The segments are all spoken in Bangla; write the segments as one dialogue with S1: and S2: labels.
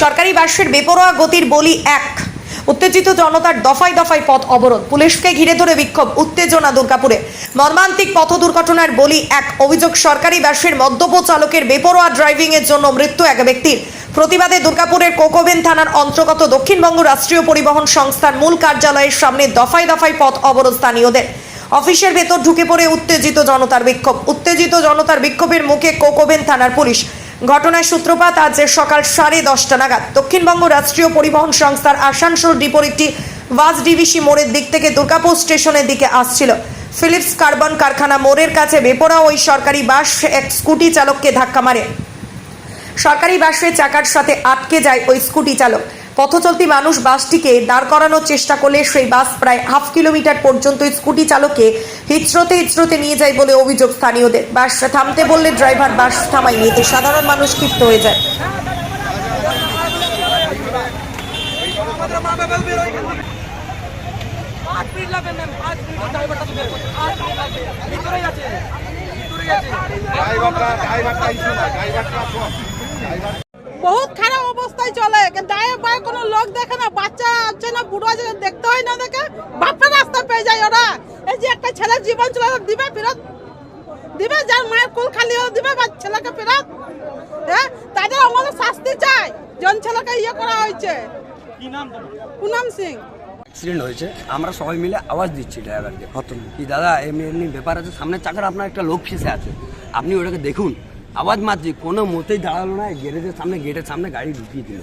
S1: সরকারি বাসের বেপরোয়া গতির বলি এক। উত্তেজিত জনতার দফায় দফায় পথ অবরোধ। পুলিশকে ঘিরে ধরে বিক্ষোভ, উত্তেজনা দুর্গাপুরে। মর্মান্তিক পথ দুর্ঘটনার বলি এক। অভিযোগ, সরকারি বাসের মদ্যপ চালকের বেপরোয়া ড্রাইভিং এর জন্য মৃত্যু এক ব্যক্তির। প্রতিবাদে দুর্গাপুরের কোকোবেন থানার অন্তর্গত দক্ষিণবঙ্গ রাষ্ট্রীয় পরিবহন সংস্থার মূল কার্যালয়ের সামনে দফায় দফায় পথ অবরোধ স্থানীয়দের। অফিসের ভেতর ঢুকে পড়ে উত্তেজিত জনতার বিক্ষোভ। উত্তেজিত জনতার বিক্ষোভের মুখে কোকোবেন থানার পুলিশ। ঘটনার সূত্রপাত আজ সকাল সাড়ে দশটা নাগাদ। দক্ষিণবঙ্গ রাষ্ট্রীয় পরিবহন সংস্থার আসানসোল ডিপোর একটি বাস ডিভিসি মোড়ের দিক থেকে দুর্গাপুর স্টেশনের দিকে আসছিল। ফিলিপস কার্বন কারখানা মোড়ের কাছে বেপরা ওই সরকারি বাস এক স্কুটি চালককে ধাক্কা মারে। সরকারি বাসের চাকার সাথে আটকে যায় ওই স্কুটি চালক। পথচলতি মানুষ বাসটিকে দাঁড় করানোর চেষ্টা করলে সেই বাস প্রায় হাফ কিলোমিটার পর্যন্ত স্কুটি চালককে হিচড়তে হিচড়তে নিয়ে যায় বলে অভিযোগ স্থানীয়দের। বাস থামতে বললে ড্রাইভার বাস থামায় এতে সাধারণ মানুষ ক্ষিপ্ত হয়ে যায়।
S2: পাঁচ মিনিট লাগবে ম্যাম পাঁচ মিনিট। ড্রাইভারটা তো বের করতে পাঁচ মিনিট লাগবে। ভিতরেই আছে। ভিতরেই আছে।
S3: ড্রাইভারটা ড্রাইভারটা ইস্যু না ড্রাইভারটা শোন ড্রাইভার
S4: বহুত খারাপ অবস্থায় চলে। দায়ে বায়ে কোনো লোক দেখে না বাচ্চা আছে না বুড়ো আছে দেখতে হয় না দেখে বাপের রাস্তা পেয়ে যায় ওরা। এই যে একটা ছেলের জীবন চলে দিবে ফেরত? দিবে? যার মায়ের কুল খালি হয়ে দিবে বা ছেলেকে ফেরত? হ্যাঁ তাদের আমাদের শাস্তি চাই। জন ছেলেকে ইয়ে করা হয়েছে। পুনাম সিং।
S5: অ্যাক্সিডেন্ট হয়েছে। আমরা সবাই মিলে আওয়াজ দিচ্ছি ড্রাইভারকে কি দাদা এমনি এমনি ব্যাপার আছে? সামনের চাকার আপনার একটা লোক ফেসে আছে। আপনি ওটাকে দেখুন। আওয়াজ মারছি কোনো মতেই দাঁড়াল না গ্যারেজের সামনে গেটের সামনে গাড়ি ঢুকিয়ে দিল।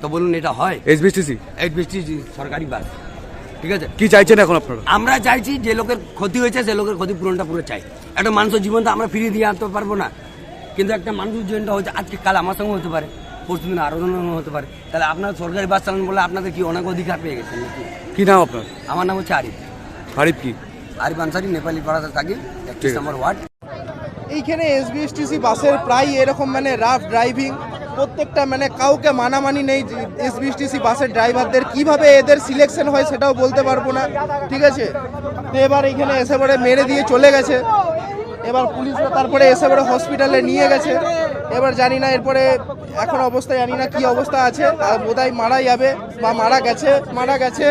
S5: তো বলুন এটা হয়?
S6: এসবিএসটিসি
S5: এই বৃষ্টি সরকারি বাস। ঠিক আছে?
S6: কি চাইছেন এখন আপনারা?
S5: আমরা চাইছি যে লোকের ক্ষতি হয়েছে সে লোকের ক্ষতিপূরণটা পুরো চাই। একটা মানুষের জীবন তো আমরা ফিরিয়ে দিয়ে আনতে পারব না। কিন্তু একটা মানুষের জীবনটা হচ্ছে আজকে কাল আমার সঙ্গে হতে পারে পরশু দিন আরও হতে পারে। তাহলে আপনার সরকারি বাস চালান বলে আপনাদের কি অনেক অধিকার পেয়ে গেছেন নাকি?
S6: কি নাম আপনার?
S5: আমার নাম হচ্ছে আরিফ।
S6: আরিফ কি?
S5: আরিফ আনসারি নেপালি পাড়াতে থাকি একত্রিশ নম্বর ওয়ার্ড।
S7: এইখানে এসবিএসটিসি বাসের প্রায় এরকম মানে রাফ ড্রাইভিং প্রত্যেকটা মানে কাউকে মানামানি নেই এসবিএসটিসি বাসের ড্রাইভারদের কীভাবে এদের সিলেকশন হয় সেটাও বলতে পারব না, ঠিক আছে? তো এবার এখানে এসে পরে মেরে দিয়ে চলে গেছে। এবার পুলিশরা তারপরে এসে পরে হসপিটালে নিয়ে গেছে। এবার জানি না এরপরে এখন অবস্থা, জানি না কি অবস্থা আছে। আর বোধহয় মারা যাবে বা মারা গেছে মারা গেছে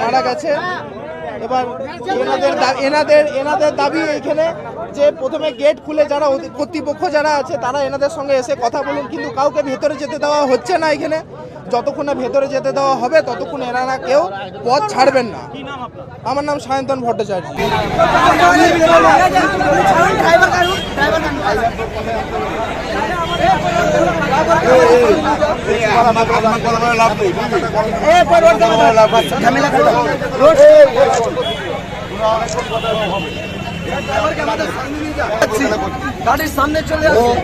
S7: মারা গেছে। এবার এনাদের এনাদের এনাদের দাবি এখানে যে প্রথমে গেট খুলে যারা কর্তৃপক্ষ যারা আছে তারা এনাদের সঙ্গে এসে কথা বলুন। কিন্তু কাউকে ভেতরে যেতে দেওয়া হচ্ছে না এখানে। যতক্ষণ না ভেতরে যেতে দেওয়া হবে ততক্ষণ এনারা কেউ পথ ছাড়বেন না। আমার নাম সায়ন্তন ভট্টাচার্য।
S3: লাভ নেই
S2: গাড়ির সামনে চলে
S3: বুঝলি?